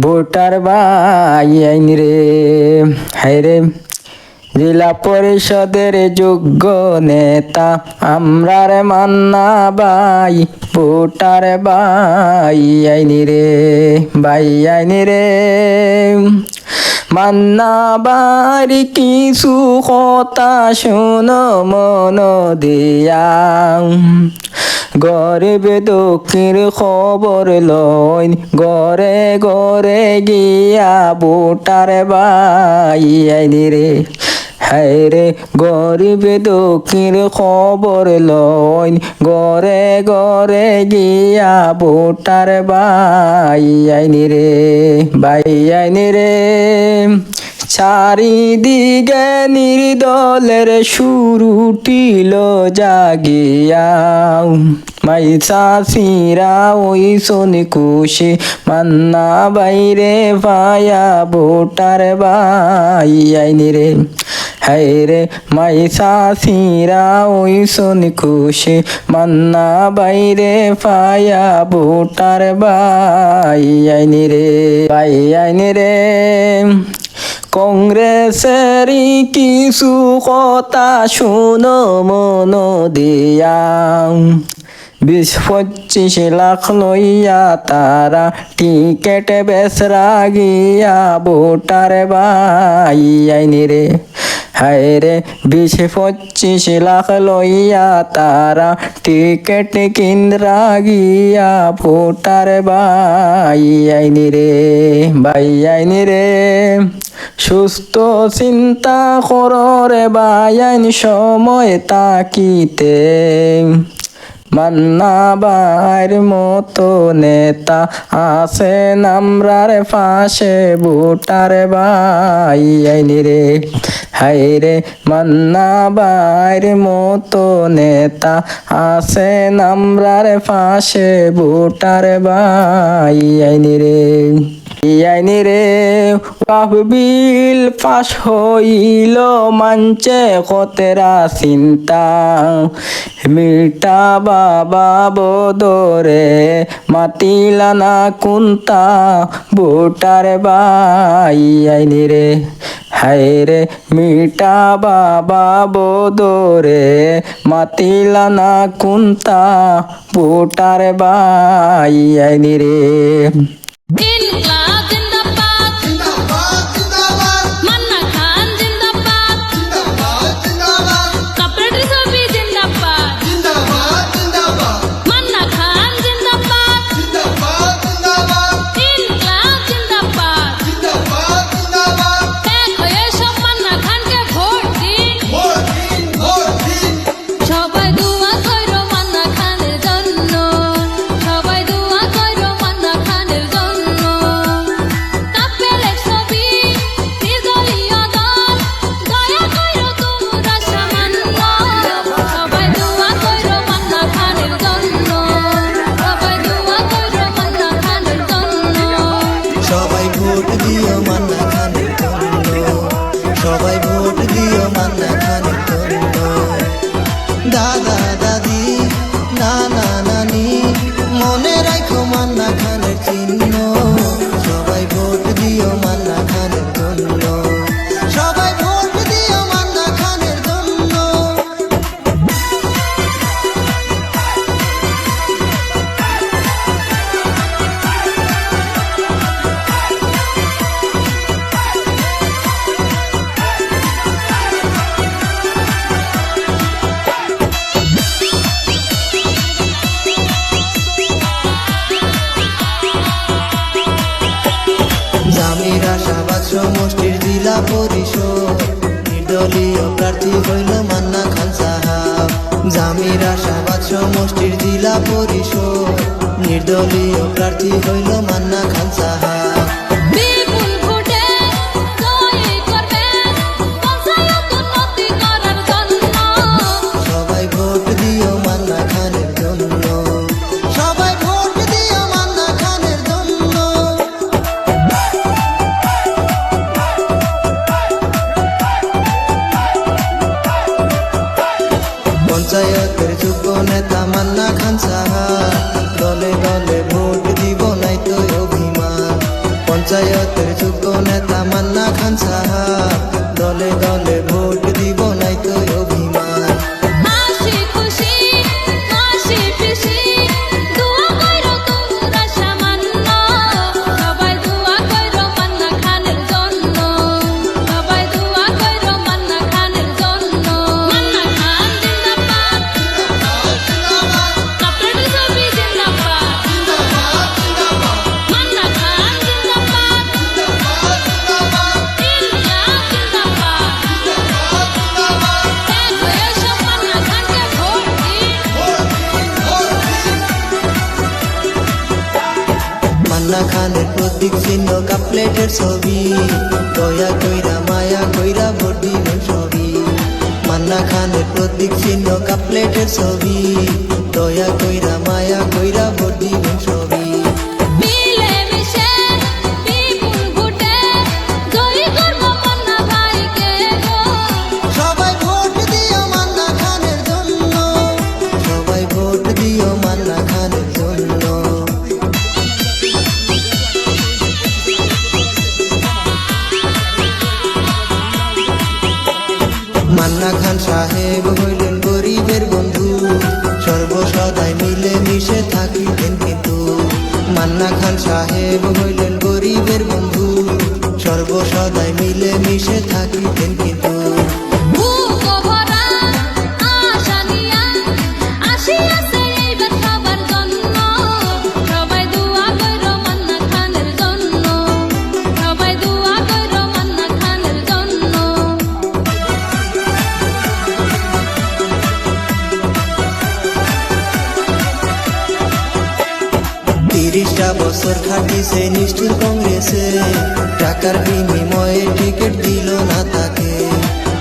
Voter আইন রে। হায় রে। জেলা পরিষদের যোগ্য নেতা আমরার মান্না বাই ভোটার বাই আইনি রে বাই আইনি রে। মান্না বাড়ি কিছু কথা শোনো, মন দিয়া। গরিব দুঃখের খবর লইন গরে গরে গিয়া ভোটার বাই রে। হায় রে, গরিব দুঃখের খবর লইন গরে গরে গিয়া ভোটার বাই আইনি রে, বাই আইনি রে। চারিদিকে নির্দলের শুরু টিল জাগিয়া। মাই চাষিরা ওই শনি খুশি, মান্না বাইরে পায়া ভোটার বাই আইনি রে। হায় রে, মাই চাষিরা ওই শনি খুশি, মান্না বাইরে পায়া ভোটার বাই আইনি রে। বাই আইনি রে। কংগ্রেসেরই কিছু কথা শুনো, মন দিয়া। বিশ পঁচিশ লাখ লইয়া তারা টিকেট বেসরা গিয়া ভোটার বাই আইনি রে। হায় রে, বিশ পঁচিশ লাখ লইয়া তারা টিকেট কিন্দ্রা গিয়া ভোটার বাই আইনি রে বাই আইনি রে। সুস্থ চিন্তা কররে বায়াইন সময় তাকিতে। মান্না বাইর মতো নেতা আছে নামরার পাশে ভোটার বাই আইনি রে। হাই রে মান্না বাইর মতো নেতা আছে নামরার ফাঁসে ভোটার বাই আইনি রে আইনি রে। বিল পাশ হইল মানছে কতেরা চিন্তা? মিটা বাবা বদরে মাতিলানা কুন্তা? ভোটার বাই আইনি রে। হায় রে মিটা বাবা বদরে মাতিলানা কুন্তা ভোটার বাই আইনি রে। ভোট দিও মান্না জন্য দাদা সমষ্টির জেলা পরিষদ। নির্দলীয় প্রার্থী হইল মান্না খান সাহাব। জামির আশাবাদ সমষ্টির জেলা পরিষদ। নির্দলীয় প্রার্থী হইল মান্না খান সাহাব। হান্না খান সাহা দলে দলে ভোট দিব নাই তো অভিমান। পঞ্চায়েত খানের প্রতীক চিহ্ন কাপলেটের ছবি। দয়া কইরা, মায়া কইরা ভোট সবই। মান্না খানের প্রতীক চিহ্ন কাপলেটের ছবি। দয়া কইরা, মায়া কইরা ভোট দিবেন সাহেব হইলেন গরিবের বন্ধু। সর্বসদাই মিলে মিশে থাকিতেন কিন্তু। মান্না খান সাহেব হইলেন গরিবের বন্ধু। সর্বসদাই মিলে মিশে থাকিতেন কিন্তু। বছর খাটিছে নিষ্ঠুর কংগ্রেসে। টাকার বিনিময়ে টিকিট দিল না তাকে।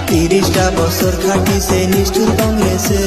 তিরিশটা বছর খাটিছে নিষ্ঠুর কংগ্রেসে।